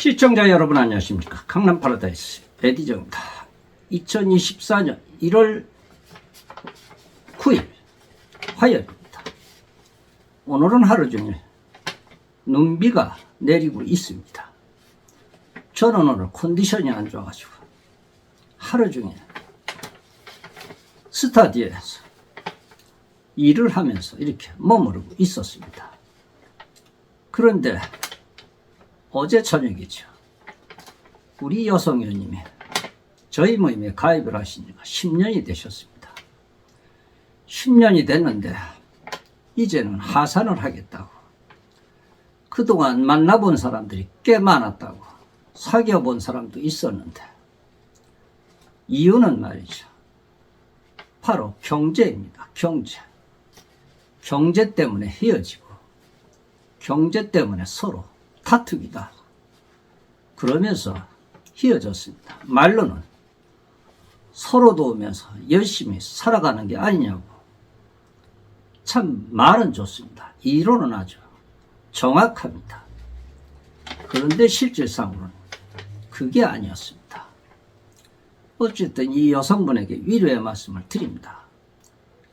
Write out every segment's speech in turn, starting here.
시청자 여러분 안녕하십니까? 강남 파라다이스 에디정입니다 2024년 1월 9일 화요일입니다. 오늘은 하루 종일 눈비가 내리고 있습니다. 저는 오늘 컨디션이 안 좋아가지고 하루 종일 스타디오에서 일을 하면서 이렇게 머무르고 있었습니다. 그런데 어제 저녁이죠. 우리 여성 의원님이 저희 모임에 가입을 하신 지가 10년이 되셨습니다. 10년이 됐는데 이제는 하산을 하겠다고. 그동안 만나본 사람들이 꽤 많았다고. 사귀어 본 사람도 있었는데 이유는 말이죠. 바로 경제입니다. 경제. 경제 때문에 헤어지고 경제 때문에 서로 다투기다. 그러면서 헤어졌습니다. 말로는 서로 도우면서 열심히 살아가는 게 아니냐고. 참 말은 좋습니다. 이론은 아주 정확합니다. 그런데 실질상으로는 그게 아니었습니다. 어쨌든 이 여성분에게 위로의 말씀을 드립니다.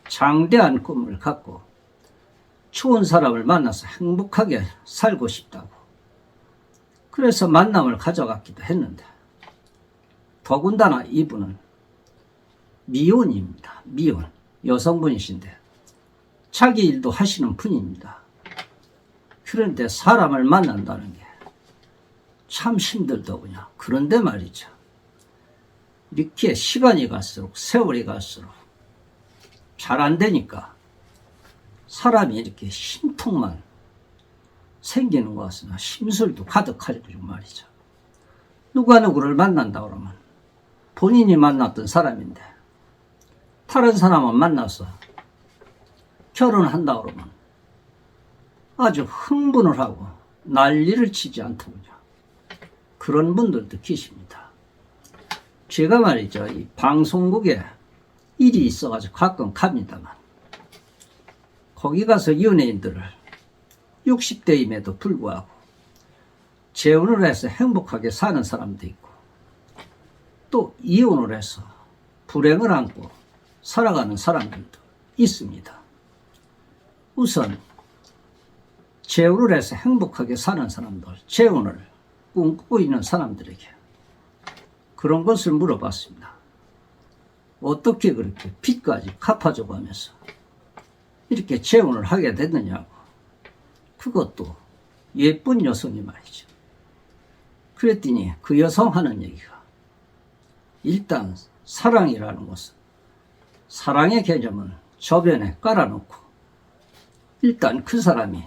장대한 꿈을 갖고 좋은 사람을 만나서 행복하게 살고 싶다고. 그래서 만남을 가져갔기도 했는데, 더군다나 이분은 미혼입니다. 미혼. 여성분이신데, 자기 일도 하시는 분입니다. 그런데 사람을 만난다는 게 참 힘들더군요. 그런데 말이죠. 이렇게 시간이 갈수록, 세월이 갈수록 잘 안 되니까 사람이 이렇게 심통만 생기는 것 같으나 심술도 가득하죠 말이죠. 누가 누구를 만난다 그러면 본인이 만났던 사람인데 다른 사람을 만나서 결혼한다 그러면 아주 흥분을 하고 난리를 치지 않더군요. 그런 분들도 계십니다. 제가 말이죠. 이 방송국에 일이 있어가지고 가끔 갑니다만 거기 가서 연예인들을 60대임에도 불구하고 재혼을 해서 행복하게 사는 사람도 있고 또 이혼을 해서 불행을 안고 살아가는 사람들도 있습니다. 우선 재혼을 해서 행복하게 사는 사람들, 재혼을 꿈꾸고 있는 사람들에게 그런 것을 물어봤습니다. 어떻게 그렇게 빚까지 갚아줘 가면서 이렇게 재혼을 하게 됐느냐고. 그것도 예쁜 여성이 말이죠. 그랬더니 그 여성 하는 얘기가 일단 사랑이라는 것은 사랑의 개념은 저변에 깔아놓고 일단 그 사람이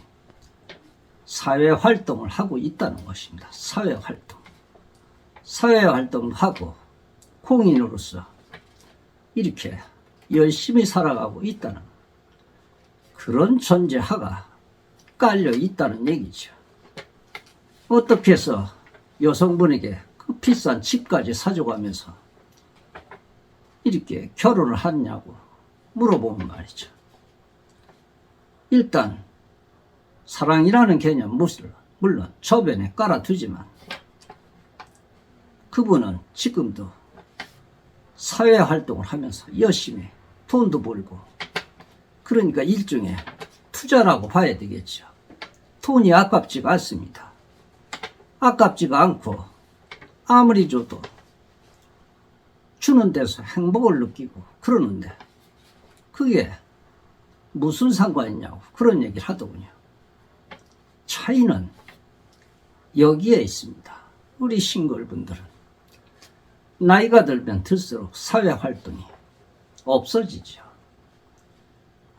사회 활동을 하고 있다는 것입니다. 사회 활동. 사회 활동을 하고 공인으로서 이렇게 열심히 살아가고 있다는 그런 존재화가 깔려 있다는 얘기죠. 어떻게 해서 여성분에게 그 비싼 집까지 사줘가면서 이렇게 결혼을 하냐고 물어보면 말이죠. 일단 사랑이라는 개념 무슨 물론 저변에 깔아두지만 그분은 지금도 사회 활동을 하면서 열심히 돈도 벌고 그러니까 일종의 투자라고 봐야 되겠죠. 돈이 아깝지가 않습니다. 아깝지가 않고 아무리 줘도 주는 데서 행복을 느끼고 그러는데 그게 무슨 상관이냐고 그런 얘기를 하더군요. 차이는 여기에 있습니다. 우리 싱글분들은 나이가 들면 들수록 사회 활동이 없어지죠.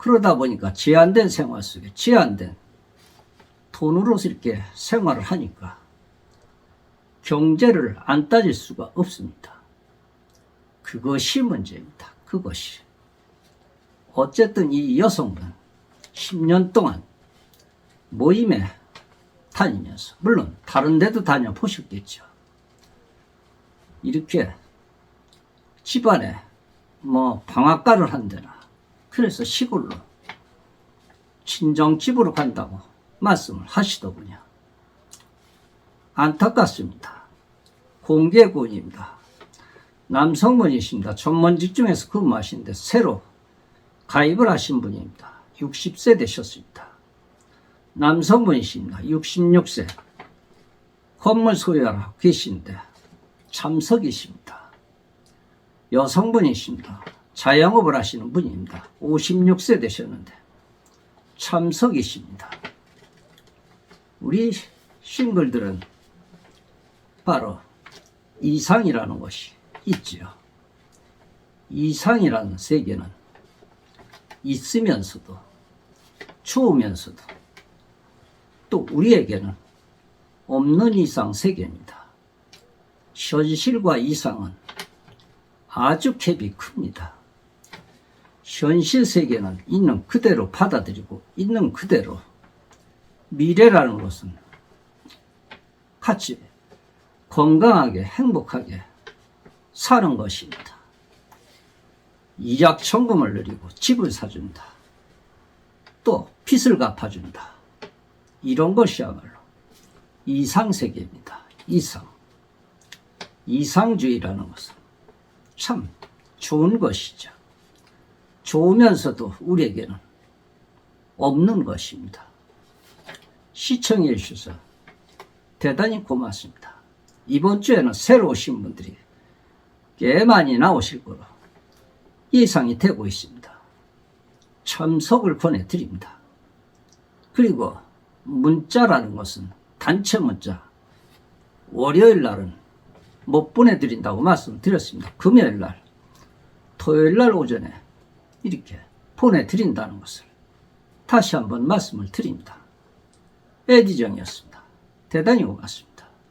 그러다 보니까 제한된 생활 속에 제한된 돈으로서 이렇게 생활을 하니까 경제를 안 따질 수가 없습니다. 그것이 문제입니다. 그것이. 어쨌든 이 여성분 10년 동안 모임에 다니면서 물론 다른 데도 다녀보셨겠죠. 이렇게 집안에 뭐 방앗간을 한대나 그래서 시골로 친정집으로 간다고 말씀을 하시더군요. 안타깝습니다. 공개군입니다. 남성분이십니다. 전문직 중에서 근무하시는데 새로 가입을 하신 분입니다. 60세 되셨습니다. 남성분이십니다. 66세. 건물 소유하고 계신데 참석이십니다. 여성분이십니다. 자영업을 하시는 분입니다. 56세 되셨는데 참석이십니다. 우리 싱글들은 바로 이상이라는 것이 있지요. 이상이라는 세계는 있으면서도 추우면서도 또 우리에게는 없는 이상 세계입니다. 현실과 이상은 아주 갭이 큽니다. 현실 세계는 있는 그대로 받아들이고 있는 그대로 미래라는 것은 같이 건강하게 행복하게 사는 것입니다. 이약 천금을 누리고 집을 사준다. 또 빚을 갚아준다. 이런 것이야말로 이상세계입니다. 이상. 이상주의라는 것은 참 좋은 것이죠. 좋으면서도 우리에게는 없는 것입니다. 시청해 주셔서 대단히 고맙습니다. 이번 주에는 새로 오신 분들이 꽤 많이 나오실 거로 예상이 되고 있습니다. 참석을 권해드립니다. 그리고 문자라는 것은 단체 문자 월요일 날은 못 보내드린다고 말씀드렸습니다. 금요일 날, 토요일 날 오전에 이렇게 보내드린다는 것을 다시 한번 말씀을 드립니다. 에디정이었습니다. 대단히 고맙습니다.